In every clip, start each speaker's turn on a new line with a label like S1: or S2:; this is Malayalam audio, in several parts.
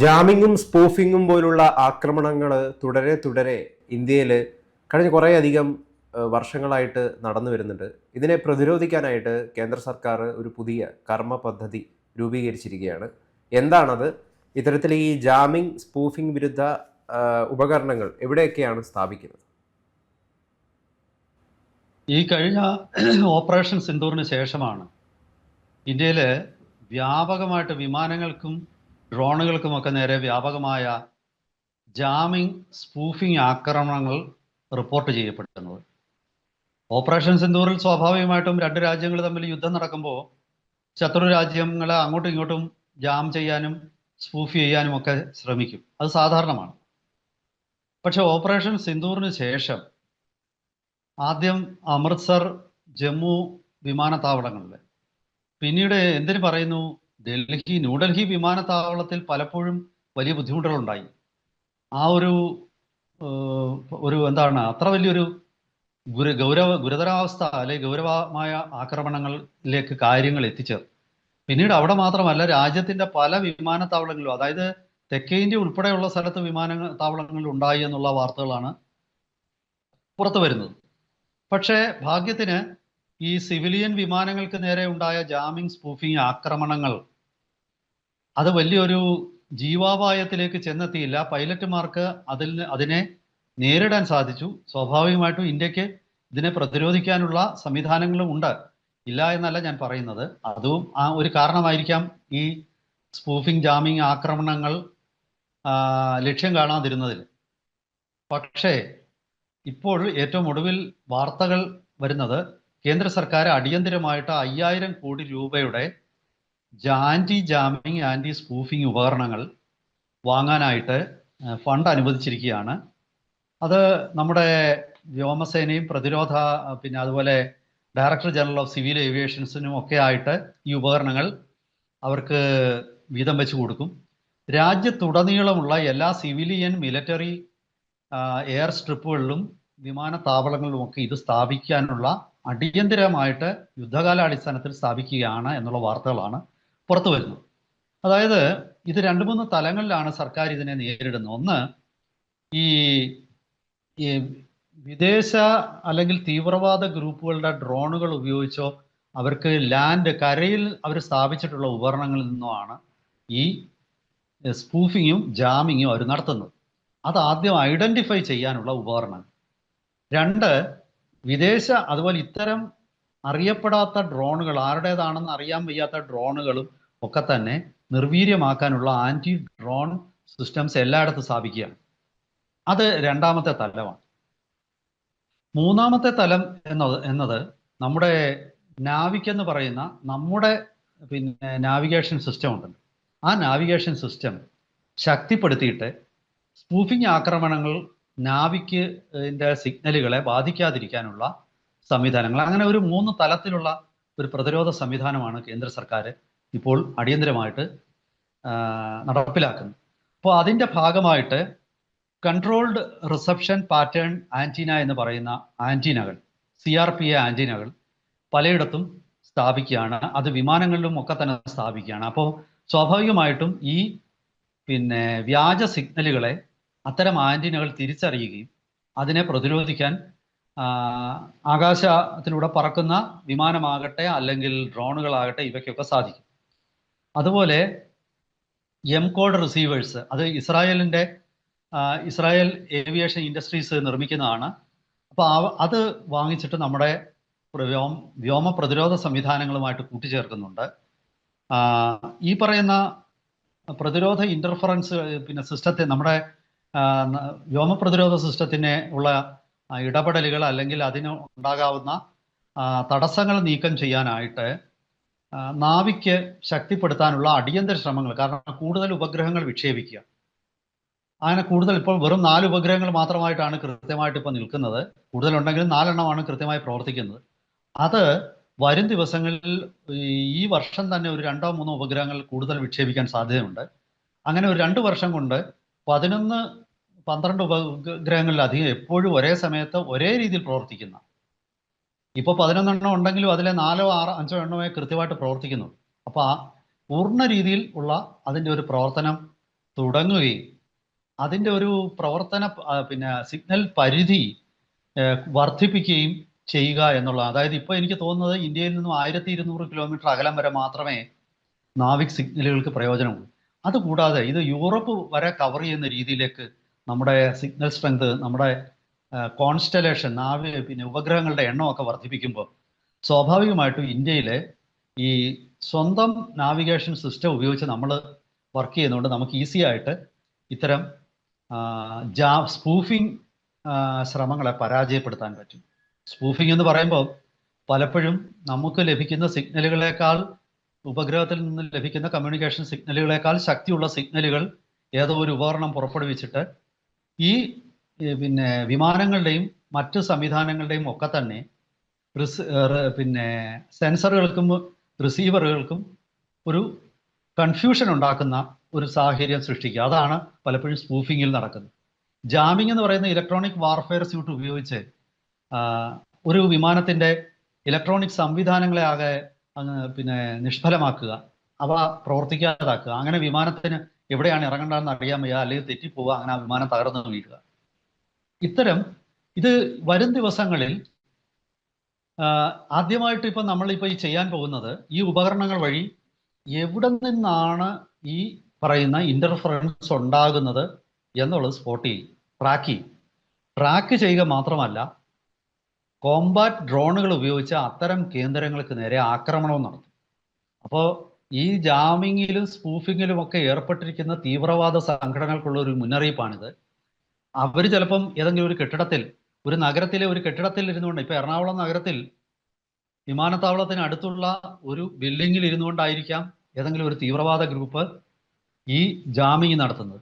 S1: ജാമിങ്ങും സ്പൂഫിങ്ങും പോലുള്ള ആക്രമണങ്ങൾ തുടരെ തുടരെ ഇന്ത്യയിൽ കഴിഞ്ഞ കുറേയധികം വർഷങ്ങളായിട്ട് നടന്നു വരുന്നുണ്ട്. ഇതിനെ പ്രതിരോധിക്കാനായിട്ട് കേന്ദ്ര സർക്കാർ ഒരു പുതിയ കർമ്മ പദ്ധതി രൂപീകരിച്ചിരിക്കുകയാണ്. എന്താണത്? ഇത്തരത്തിൽ ഈ ജാമിങ് സ്പൂഫിംഗ് വിരുദ്ധ ഉപകരണങ്ങൾ എവിടെയൊക്കെയാണ് സ്ഥാപിക്കുന്നത്?
S2: ഈ കഴിഞ്ഞ ഓപ്പറേഷൻ സിന്ദൂറിന് ശേഷമാണ് ഇന്ത്യയിലെ വ്യാപകമായിട്ട് വിമാനങ്ങൾക്കും ഡ്രോണുകൾക്കുമൊക്കെ നേരെ വ്യാപകമായ ജാമിങ് സ്പൂഫിംഗ് ആക്രമണങ്ങൾ റിപ്പോർട്ട് ചെയ്യപ്പെടുന്നത്. ഓപ്പറേഷൻ സിന്ദൂറിൽ സ്വാഭാവികമായിട്ടും രണ്ട് രാജ്യങ്ങൾ തമ്മിൽ യുദ്ധം നടക്കുമ്പോൾ ശത്രു രാജ്യങ്ങളെ അങ്ങോട്ടും ഇങ്ങോട്ടും ജാം ചെയ്യാനും സ്പൂഫ് ചെയ്യാനും ഒക്കെ ശ്രമിക്കും. അത് സാധാരണമാണ്. പക്ഷെ ഓപ്പറേഷൻ സിന്ദൂറിന് ശേഷം ആദ്യം അമൃത്സർ ജമ്മു വിമാനത്താവളങ്ങളിൽ പിന്നീട് എന്തിനു പറയുന്നു? ഡൽഹി ന്യൂഡൽഹി വിമാനത്താവളത്തിൽ പലപ്പോഴും വലിയ ബുദ്ധിമുട്ടുകളുണ്ടായി. ആ ഒരു ഒരു എന്താണ് അത്ര വലിയൊരു ഗുരു ഗൗരവ ഗുരുതരാവസ്ഥ അല്ലെ ഗൗരവമായ ആക്രമണങ്ങളിലേക്ക് കാര്യങ്ങൾ എത്തിച്ചേർന്നു പിന്നീട് അവിടെ മാത്രമല്ല രാജ്യത്തിന്റെ പല വിമാനത്താവളങ്ങളിലും അതായത് തെക്കേ ഇന്ത്യ ഉൾപ്പെടെയുള്ള സ്ഥലത്ത് വിമാനത്താവളങ്ങളിൽ ഉണ്ടായി എന്നുള്ള വാർത്തകളാണ് പുറത്തു വരുന്നത്. പക്ഷേ ഭാഗ്യത്തിന് ഈ സിവിലിയൻ വിമാനങ്ങൾക്ക് നേരെ ഉണ്ടായ ജാമിങ് സ്പൂഫിംഗ് ആക്രമണങ്ങൾ അത് വലിയൊരു ജീവാപായത്തിലേക്ക് ചെന്നെത്തിയില്ല. പൈലറ്റുമാർക്ക് അതിൽ അതിനെ നേരിടാൻ സാധിച്ചു. സ്വാഭാവികമായിട്ടും ഇന്ത്യയ്ക്ക് ഇതിനെ പ്രതിരോധിക്കാനുള്ള സംവിധാനങ്ങളും ഉണ്ട്. ഇല്ല എന്നല്ല ഞാൻ പറയുന്നത്. അതും ആ ഒരു കാരണമായിരിക്കാം ഈ സ്പൂഫിംഗ് ജാമിങ് ആക്രമണങ്ങൾ ലക്ഷ്യം കാണാതിരുന്നതിൽ. പക്ഷേ ഇപ്പോൾ ഏറ്റവും ഒടുവിൽ വാർത്തകൾ വരുന്നത് കേന്ദ്ര സർക്കാർ അടിയന്തിരമായിട്ട് അയ്യായിരം കോടി രൂപയുടെ ആന്റി ജാമിങ് ആന്റി സ്പൂഫിംഗ് ഉപകരണങ്ങൾ വാങ്ങാനായിട്ട് ഫണ്ട് അനുവദിച്ചിരിക്കുകയാണ്. അത് നമ്മുടെ വ്യോമസേനയും പ്രതിരോധ പിന്നെ അതുപോലെ ഡയറക്ടർ ജനറൽ ഓഫ് സിവിൽ ഏവിയേഷൻസിനും ഒക്കെ ആയിട്ട് ഈ ഉപകരണങ്ങൾ അവർക്ക് വീതം വെച്ച് കൊടുക്കും. രാജ്യത്തുടനീളമുള്ള എല്ലാ സിവിലിയൻ മിലിറ്ററി എയർ സ്ട്രിപ്പുകളിലും വിമാനത്താവളങ്ങളിലും ഒക്കെ ഇത് സ്ഥാപിക്കാനുള്ള അടിയന്തിരമായിട്ട് യുദ്ധകാലാടിസ്ഥാനത്തിൽ സ്ഥാപിക്കുകയാണ് എന്നുള്ള വാർത്തകളാണ് പുറത്തു വരുന്നത്. അതായത് ഇത് രണ്ട് മൂന്ന് തലങ്ങളിലാണ് സർക്കാർ ഇതിനെ നേരിടുന്നത്. ഒന്ന് ഈ വിദേശ അല്ലെങ്കിൽ തീവ്രവാദ ഗ്രൂപ്പുകളുടെ ഡ്രോണുകൾ ഉപയോഗിച്ചോ അവർക്ക് ലാൻഡ് കരയിൽ അവർ സ്ഥാപിച്ചിട്ടുള്ള ഉപകരണങ്ങളിൽ നിന്നുമാണ് ഈ സ്പൂഫിങ്ങും ജാമിങ്ങും അവർ നടത്തുന്നത്. അത് ആദ്യം ഐഡന്റിഫൈ ചെയ്യാനുള്ള ഉപകരണം രണ്ട് വിദേശ അതുപോലെ ഇത്തരം അറിയപ്പെടാത്ത ഡ്രോണുകൾ ആരുടേതാണെന്ന് അറിയാൻ വയ്യാത്ത ഡ്രോണുകളും ഒക്കെ തന്നെ നിർവീര്യമാക്കാനുള്ള ആന്റി ഡ്രോൺ സിസ്റ്റംസ് എല്ലായിടത്തും സ്ഥാപിക്കുകയാണ്. അത് രണ്ടാമത്തെ തലമാണ്. മൂന്നാമത്തെ തലം എന്നത് എന്നത് നമ്മുടെ നാവിക് എന്ന് പറയുന്ന നമ്മുടെ പിന്നെ നാവിഗേഷൻ സിസ്റ്റം ഉണ്ടല്ലോ. ആ നാവിഗേഷൻ സിസ്റ്റം ശക്തിപ്പെടുത്തിയിട്ട് സ്പൂഫിംഗ് ആക്രമണങ്ങൾ നാവിക്ക് സിഗ്നലുകളെ ബാധിക്കാതിരിക്കാനുള്ള സംവിധാനങ്ങൾ. അങ്ങനെ ഒരു മൂന്ന് തലത്തിലുള്ള ഒരു പ്രതിരോധ സംവിധാനമാണ് കേന്ദ്ര സർക്കാർ ഇപ്പോൾ അടിയന്തരമായിട്ട് നടപ്പിലാക്കുന്നത്. അപ്പോൾ അതിന്റെ ഭാഗമായിട്ട് കൺട്രോൾഡ് റിസപ്ഷൻ പാറ്റേൺ ആന്റീന എന്ന് പറയുന്ന ആന്റീനകൾ സി ആർ പി എ ആന്റീനകൾ പലയിടത്തും സ്ഥാപിക്കുകയാണ്. അത് വിമാനങ്ങളിലും ഒക്കെ തന്നെ സ്ഥാപിക്കുകയാണ്. അപ്പോൾ സ്വാഭാവികമായിട്ടും ഈ പിന്നെ വ്യാജ സിഗ്നലുകളെ അത്തരം ആന്റിനകൾ തിരിച്ചറിയുകയും അതിനെ പ്രതിരോധിക്കാൻ ആകാശത്തിലൂടെ പറക്കുന്ന വിമാനമാകട്ടെ അല്ലെങ്കിൽ ഡ്രോണുകളാകട്ടെ ഇവയ്ക്കൊക്കെ സാധിക്കും. അതുപോലെ എം കോഡ് റിസീവേഴ്സ് അത് ഇസ്രായേലിന്റെ ഇസ്രായേൽ ഏവിയേഷൻ ഇൻഡസ്ട്രീസ് നിർമ്മിക്കുന്നതാണ്. അപ്പോൾ അത് വാങ്ങിച്ചിട്ട് നമ്മുടെ വ്യോമ വ്യോമ പ്രതിരോധ സംവിധാനങ്ങളുമായിട്ട് കൂട്ടിച്ചേർക്കുന്നുണ്ട്. ഈ പറയുന്ന പ്രതിരോധ ഇന്റർഫറൻസ് പിന്നെ സിസ്റ്റത്തെ നമ്മുടെ ആ, ന- പ്രതിരോധ സിസ്റ്റത്തിന് ഉള്ള ഇടപെടലുകൾ അല്ലെങ്കിൽ അതിന് ഉണ്ടാകാവുന്ന തടസ്സങ്ങൾ നീക്കം ചെയ്യാനായിട്ട് നാവിക്ക് ശക്തിപ്പെടുത്താനുള്ള അടിയന്തര ശ്രമങ്ങൾ കാരണം കൂടുതൽ ഉപഗ്രഹങ്ങൾ വിക്ഷേപിക്കുക. അങ്ങനെ കൂടുതൽ ഇപ്പോൾ വെറും നാല് ഉപഗ്രഹങ്ങൾ മാത്രമായിട്ടാണ് കൃത്യമായിട്ട് ഇപ്പോൾ നിൽക്കുന്നത്. കൂടുതലുണ്ടെങ്കിലും നാലെണ്ണമാണ് കൃത്യമായി പ്രവർത്തിക്കുന്നത്. അത് വരും ദിവസങ്ങളിൽ ഈ വർഷം തന്നെ ഒരു രണ്ടോ മൂന്നോ ഉപഗ്രഹങ്ങൾ കൂടുതൽ വിക്ഷേപിക്കാൻ സാധ്യതയുണ്ട്. അങ്ങനെ ഒരു രണ്ട് വർഷം കൊണ്ട് പതിനൊന്ന് പന്ത്രണ്ട് ഉപഗ്രഹങ്ങളിലധികം എപ്പോഴും ഒരേ സമയത്ത് ഒരേ രീതിയിൽ പ്രവർത്തിക്കുന്ന. ഇപ്പോൾ പതിനൊന്നെണ്ണം ഉണ്ടെങ്കിലും അതിലെ നാലോ ആറോ അഞ്ചോ എണ്ണമേ കൃത്യമായിട്ട് പ്രവർത്തിക്കുന്നു അപ്പോൾ ആ പൂർണ രീതിയിൽ ഉള്ള അതിന്റെ ഒരു പ്രവർത്തനം തുടങ്ങുകയും അതിന്റെ ഒരു പ്രവർത്തന പിന്നെ സിഗ്നൽ പരിധി വർദ്ധിപ്പിക്കുകയും ചെയ്യുക എന്നുള്ള അതായത് ഇപ്പോൾ എനിക്ക് തോന്നുന്നത് ഇന്ത്യയിൽ നിന്നും ആയിരത്തി ഇരുന്നൂറ് കിലോമീറ്റർ അകലം വരെ മാത്രമേ നാവിക് സിഗ്നലുകൾക്ക് പ്രയോജനമുള്ളൂ. അതുകൂടാതെ ഇത് യൂറോപ്പ് വരെ കവർ ചെയ്യുന്ന രീതിയിലേക്ക് നമ്മുടെ സിഗ്നൽ സ്ട്രെങ്ത് നമ്മുടെ കോൺസ്റ്റലേഷൻ നാവി പിന്നെ ഉപഗ്രഹങ്ങളുടെ എണ്ണമൊക്കെ വർദ്ധിപ്പിക്കുമ്പോൾ സ്വാഭാവികമായിട്ടും ഇന്ത്യയിലെ ഈ സ്വന്തം നാവിഗേഷൻ സിസ്റ്റം ഉപയോഗിച്ച് നമ്മൾ വർക്ക് ചെയ്യുന്നതുകൊണ്ട് നമുക്ക് ഈസി ആയിട്ട് ഇത്തരം ജാ സ്പൂഫിംഗ് ശ്രമങ്ങളെ പരാജയപ്പെടുത്താൻ പറ്റും. സ്പൂഫിംഗ് എന്ന് പറയുമ്പോൾ പലപ്പോഴും നമുക്ക് ലഭിക്കുന്ന സിഗ്നലുകളേക്കാൾ ഉപഗ്രഹത്തിൽ നിന്ന് ലഭിക്കുന്ന കമ്മ്യൂണിക്കേഷൻ സിഗ്നലുകളേക്കാൾ ശക്തിയുള്ള സിഗ്നലുകൾ ഏതോ ഒരു ഉപകരണം പുറപ്പെടുവിച്ചിട്ട് ഈ പിന്നെ വിമാനങ്ങളുടെയും മറ്റ് സംവിധാനങ്ങളുടെയും ഒക്കെ തന്നെ പിന്നെ സെൻസറുകൾക്കും റിസീവറുകൾക്കും ഒരു കൺഫ്യൂഷൻ ഉണ്ടാക്കുന്ന ഒരു സാഹചര്യം സൃഷ്ടിക്കുക. അതാണ് പലപ്പോഴും സ്പൂഫിങ്ങിൽ നടക്കുന്നത്. ജാമിംഗ് എന്ന് പറയുന്ന ഇലക്ട്രോണിക് വാർഫെയർ സ്യൂട്ട് ഉപയോഗിച്ച് ഒരു വിമാനത്തിന്റെ ഇലക്ട്രോണിക് സംവിധാനങ്ങളെ ആകെ പിന്നെ നിഷ്ഫലമാക്കുക അവ പ്രവർത്തിക്കാതാക്കുക അങ്ങനെ വിമാനത്തിന് എവിടെയാണ് ഇറങ്ങേണ്ടതെന്ന് അറിയാൻ വയ്യ അല്ലെങ്കിൽ തെറ്റിപ്പോവുക അങ്ങനെ ആ വിമാനം തകർന്നു വീഴുക. ഇത്തരം ഇത് വരും ദിവസങ്ങളിൽ ആദ്യമായിട്ട് ഇപ്പം നമ്മളിപ്പോൾ ഈ ചെയ്യാൻ പോകുന്നത് ഈ ഉപകരണങ്ങൾ വഴി എവിടെ നിന്നാണ് ഈ പറയുന്ന ഇന്റർഫറൻസ് ഉണ്ടാകുന്നത് എന്നുള്ളത് സ്പോട്ട് ചെയ്യും ട്രാക്ക് ചെയ്യും. ട്രാക്ക് ചെയ്യുക മാത്രമല്ല കോമ്പാറ്റ് ഡ്രോണുകൾ ഉപയോഗിച്ച് അത്തരം കേന്ദ്രങ്ങൾക്ക് നേരെ ആക്രമണവും നടത്തും. അപ്പോൾ ഈ ജാമിങ്ങിലും സ്പൂഫിങ്ങിലും ഒക്കെ ഏർപ്പെട്ടിരിക്കുന്ന തീവ്രവാദ സംഘടനകൾക്കുള്ള ഒരു മുന്നറിയിപ്പാണിത്. അവർ ചിലപ്പം ഏതെങ്കിലും ഒരു കെട്ടിടത്തിൽ ഒരു നഗരത്തിലെ ഒരു കെട്ടിടത്തിൽ ഇരുന്നുകൊണ്ട് ഇപ്പൊ എറണാകുളം നഗരത്തിൽ വിമാനത്താവളത്തിന് അടുത്തുള്ള ഒരു ബിൽഡിങ്ങിൽ ഇരുന്നുകൊണ്ടായിരിക്കാം ഏതെങ്കിലും ഒരു തീവ്രവാദ ഗ്രൂപ്പ് ഈ ജാമിങ് നടത്തുന്നത്.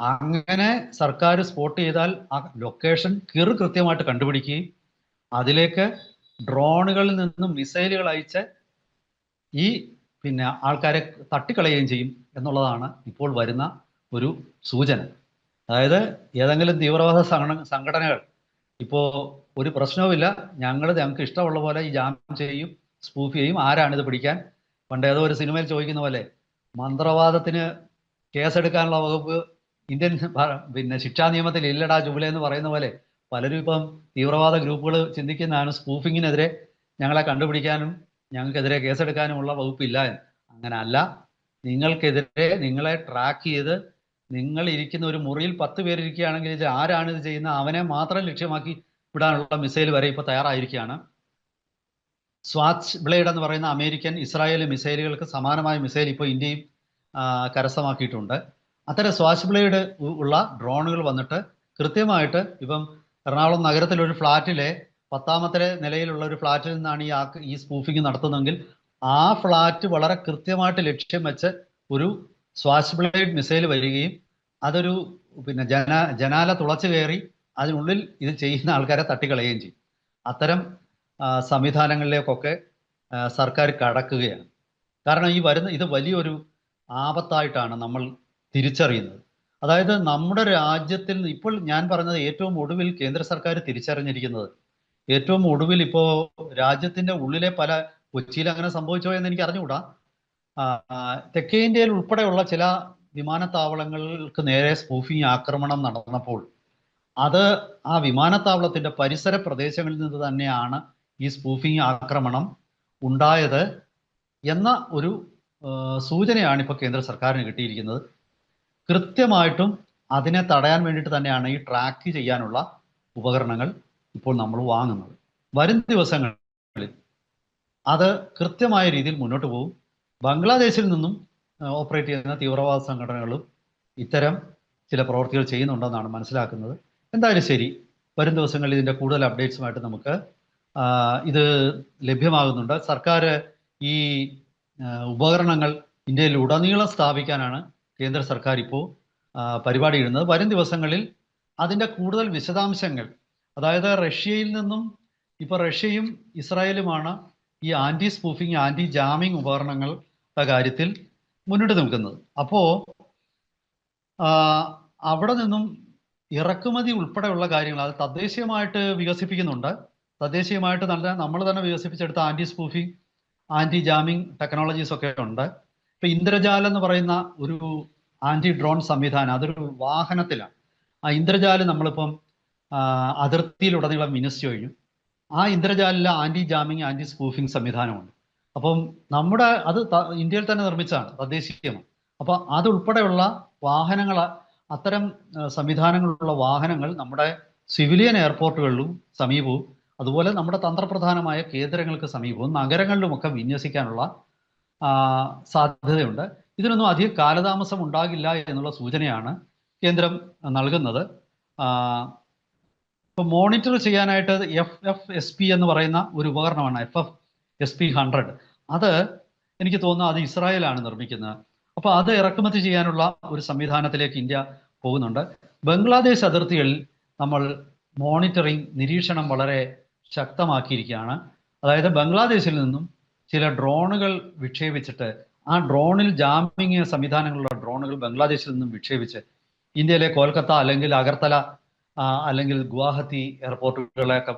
S2: അങ്ങനെ സർക്കാർ സ്പോട്ട് ചെയ്താൽ ആ ലൊക്കേഷൻ കിറു കൃത്യമായിട്ട് കണ്ടുപിടിക്കുകയും അതിലേക്ക് ഡ്രോണുകളിൽ നിന്നും മിസൈലുകൾ അയച്ച് ഈ പിന്നെ ആൾക്കാരെ തട്ടിക്കളയുകയും ചെയ്യും എന്നുള്ളതാണ് ഇപ്പോൾ വരുന്ന ഒരു സൂചന. അതായത് ഏതെങ്കിലും തീവ്രവാദ സംഘടന സംഘടനകൾ ഇപ്പോൾ ഒരു പ്രശ്നവുമില്ല. ഞങ്ങൾ ഞങ്ങൾക്ക് ഇഷ്ടമുള്ള പോലെ ഈ ജാം ചെയ്യും സ്പൂഫ് ചെയ്യും. ആരാണിത് പിടിക്കാൻ? പണ്ട് ഏതോ ഒരു സിനിമയിൽ ചോദിക്കുന്ന പോലെ മന്ത്രവാദത്തിന് കേസെടുക്കാനുള്ള വകുപ്പ് ഇന്ത്യൻ പിന്നെ ശിക്ഷാ നിയമത്തിൽ ഇല്ലടാ ജുബില എന്ന് പറയുന്ന പോലെ പലരും ഇപ്പം തീവ്രവാദ ഗ്രൂപ്പുകൾ ചിന്തിക്കുന്നതാണ് സ്പൂഫിങ്ങിനെതിരെ ഞങ്ങളെ കണ്ടുപിടിക്കാനും ഞങ്ങൾക്കെതിരെ കേസെടുക്കാനുമുള്ള വകുപ്പില്ല എന്ന്. അങ്ങനെ അല്ല നിങ്ങൾക്കെതിരെ നിങ്ങളെ ട്രാക്ക് ചെയ്ത് നിങ്ങൾ ഇരിക്കുന്ന ഒരു മുറിയിൽ പത്ത് പേരിരിക്കുകയാണെങ്കിൽ ഇത് ആരാണ് ഇത് ചെയ്യുന്നത് അവനെ മാത്രം ലക്ഷ്യമാക്കി വിടാനുള്ള മിസൈൽ വരെ ഇപ്പോൾ തയ്യാറായിരിക്കുകയാണ്. സ്വാച്ച് ബ്ലേഡ് എന്ന് പറയുന്ന അമേരിക്കൻ ഇസ്രായേൽ മിസൈലുകൾക്ക് സമാനമായ മിസൈൽ ഇപ്പോൾ ഇന്ത്യയും കരസ്ഥമാക്കിയിട്ടുണ്ട്. അത്തരം സ്വാച്ച് ബ്ലേഡ് ഉള്ള ഡ്രോണുകൾ വന്നിട്ട് കൃത്യമായിട്ട് ഇപ്പം എറണാകുളം നഗരത്തിലൊരു ഫ്ലാറ്റിലെ പത്താമത്തെ നിലയിലുള്ള ഒരു ഫ്ലാറ്റിൽ നിന്നാണ് ഈ ആ ഈ സ്പൂഫിംഗ് നടത്തുന്നതെങ്കിൽ ആ ഫ്ലാറ്റ് വളരെ കൃത്യമായിട്ട് ലക്ഷ്യം വെച്ച് ഒരു സ്വാച്ച് ബ്ലേഡ് മിസൈൽ വരികയും അതൊരു പിന്നെ ജന ജനാല തുളച്ചു കയറി അതിനുള്ളിൽ ഇത് ചെയ്യുന്ന ആൾക്കാരെ തട്ടിക്കളയുകയും ചെയ്യും. അത്തരം സംവിധാനങ്ങളിലേക്കൊക്കെ സർക്കാർ കടക്കുകയാണ്. കാരണം ഈ വരുന്ന ഇത് വലിയൊരു ആപത്തായിട്ടാണ് നമ്മൾ തിരിച്ചറിയുന്നത്. അതായത് നമ്മുടെ രാജ്യത്തിൽ ഇപ്പോൾ ഞാൻ പറഞ്ഞത് ഏറ്റവും ഒടുവിൽ കേന്ദ്ര സർക്കാർ തിരിച്ചറിഞ്ഞിരിക്കുന്നത് ഏറ്റവും ഒടുവിൽ ഇപ്പോ രാജ്യത്തിന്റെ ഉള്ളിലെ പല കൊച്ചിയിൽ അങ്ങനെ സംഭവിച്ചോ എന്ന് എനിക്ക് അറിഞ്ഞുകൂടാ. തെക്കേ ഇന്ത്യയിൽ ഉൾപ്പെടെയുള്ള ചില വിമാനത്താവളങ്ങൾക്ക് നേരെ സ്പൂഫിംഗ് ആക്രമണം നടന്നപ്പോൾ അത് ആ വിമാനത്താവളത്തിന്റെ പരിസര പ്രദേശങ്ങളിൽ നിന്ന് തന്നെയാണ് ഈ സ്പൂഫിംഗ് ആക്രമണം ഉണ്ടായത് എന്ന ഒരു സൂചനയാണ് ഇപ്പോൾ കേന്ദ്ര സർക്കാരിന് കിട്ടിയിരിക്കുന്നത്. കൃത്യമായിട്ടും അതിനെ തടയാൻ വേണ്ടിയിട്ട് തന്നെയാണ് ഈ ട്രാക്ക് ചെയ്യാനുള്ള ഉപകരണങ്ങൾ. ഇപ്പോൾ നമ്മൾ വാങ്ങുന്നത്. വരും ദിവസങ്ങളിൽ അത് കൃത്യമായ രീതിയിൽ മുന്നോട്ട് പോകും. ബംഗ്ലാദേശിൽ നിന്നും ഓപ്പറേറ്റ് ചെയ്യുന്ന തീവ്രവാദ സംഘടനകളും ഇത്തരം ചില പ്രവർത്തികൾ ചെയ്യുന്നുണ്ടെന്നാണ് മനസ്സിലാക്കുന്നത്. എന്തായാലും ശരി വരും ദിവസങ്ങളിൽ ഇതിന്റെ കൂടുതൽ അപ്ഡേറ്റ്സുമായിട്ട് നമുക്ക് ഇത് ലഭ്യമാകുന്നുണ്ട്. സർക്കാർ ഈ ഉപകരണങ്ങൾ ഇന്ത്യയിൽ ഉടനീളം സ്ഥാപിക്കാനാണ് കേന്ദ്ര സർക്കാർ ഇപ്പോൾ പരിപാടി ഇടുന്നത് വരും ദിവസങ്ങളിൽ അതിന്റെ കൂടുതൽ വിശദാംശങ്ങൾ അതായത് റഷ്യയിൽ നിന്നും ഇപ്പോൾ റഷ്യയും ഇസ്രായേലുമാണ് ഈ ആന്റി സ്പൂഫിങ് ആന്റി ജാമിങ് ഉപകരണങ്ങളുടെ കാര്യത്തിൽ മുന്നിട്ട് നിൽക്കുന്നത്. അപ്പോൾ അവിടെ നിന്നും ഇറക്കുമതി ഉൾപ്പെടെയുള്ള കാര്യങ്ങൾ അത് തദ്ദേശീയമായിട്ട് വികസിപ്പിക്കുന്നുണ്ട്. തദ്ദേശീയമായിട്ട് നല്ല നമ്മൾ തന്നെ വികസിപ്പിച്ചെടുത്ത anti spoofing anti jamming technologies ഒക്കെ ഉണ്ട്. ഇപ്പൊ ഇന്ദ്രജാലം എന്ന് പറയുന്ന ഒരു ആന്റി ഡ്രോൺ സംവിധാനം അതൊരു വാഹനത്തിലാണ്. ആ ഇന്ദ്രജാലം നമ്മളിപ്പം അതിർത്തിയിലുടനീളം മിനിസ്റ്റ് കഴിഞ്ഞു ആ ഇന്ദ്രജാലിലെ ആന്റി ജാമിങ് ആന്റി സ്പൂഫിംഗ് സംവിധാനമുണ്ട്. അപ്പം നമ്മുടെ അത് ഇന്ത്യയിൽ തന്നെ നിർമ്മിച്ചതാണ് തദ്ദേശീയമാണ്. അപ്പൊ അതുൾപ്പെടെയുള്ള വാഹനങ്ങൾ അത്തരം സംവിധാനങ്ങളുള്ള വാഹനങ്ങൾ നമ്മുടെ സിവിലിയൻ എയർപോർട്ടുകളിലും സമീപവും അതുപോലെ നമ്മുടെ തന്ത്രപ്രധാനമായ കേന്ദ്രങ്ങൾക്ക് സമീപവും നഗരങ്ങളിലുമൊക്കെ വിന്യസിക്കാനുള്ള സാധ്യതയുണ്ട്. ഇതിനൊന്നും അധിക കാലതാമസം ഉണ്ടാകില്ല എന്നുള്ള സൂചനയാണ് കേന്ദ്രം നൽകുന്നത്. ഇപ്പൊ മോണിറ്റർ ചെയ്യാനായിട്ട് എഫ് എഫ് എസ് പി എന്ന് പറയുന്ന ഒരു ഉപകരണമാണ് F F S P hundred അത് എനിക്ക് തോന്നുന്നു അത് ഇസ്രായേലാണ് നിർമ്മിക്കുന്നത്. അപ്പൊ അത് ഇറക്കുമതി ചെയ്യാനുള്ള ഒരു സംവിധാനത്തിലേക്ക് ഇന്ത്യ പോകുന്നുണ്ട്. ബംഗ്ലാദേശ് അതിർത്തികളിൽ നമ്മൾ മോണിറ്ററിംഗ് നിരീക്ഷണം വളരെ ശക്തമാക്കിയിരിക്കുകയാണ്. അതായത് ബംഗ്ലാദേശിൽ നിന്നും ചില ഡ്രോണുകൾ വിക്ഷേപിച്ചിട്ട് ആ ഡ്രോണിൽ ജാമിങ് സംവിധാനങ്ങളുള്ള ഡ്രോണുകൾ ബംഗ്ലാദേശിൽ നിന്നും വിക്ഷേപിച്ച് ഇന്ത്യയിലെ കൊൽക്കത്ത അല്ലെങ്കിൽ അഗർത്തല അല്ലെങ്കിൽ ഗുവാഹത്തി എയർപോർട്ടുകളെയൊക്കെ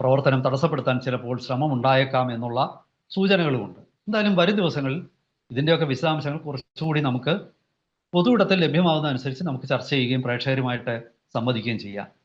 S2: പ്രവർത്തനം തടസ്സപ്പെടുത്താൻ ചിലപ്പോൾ ശ്രമം ഉണ്ടായേക്കാം എന്നുള്ള സൂചനകളുമുണ്ട്. എന്തായാലും വരും ദിവസങ്ങളിൽ ഇതിന്റെയൊക്കെ വിശദാംശങ്ങൾ കുറച്ചുകൂടി നമുക്ക് പൊതു പൊതുവിടത്തിൽ ലഭ്യമാകുന്ന അനുസരിച്ച് നമുക്ക് ചർച്ച ചെയ്യുകയും പ്രേക്ഷകരുമായിട്ട് സംവദിക്കുകയും ചെയ്യാം.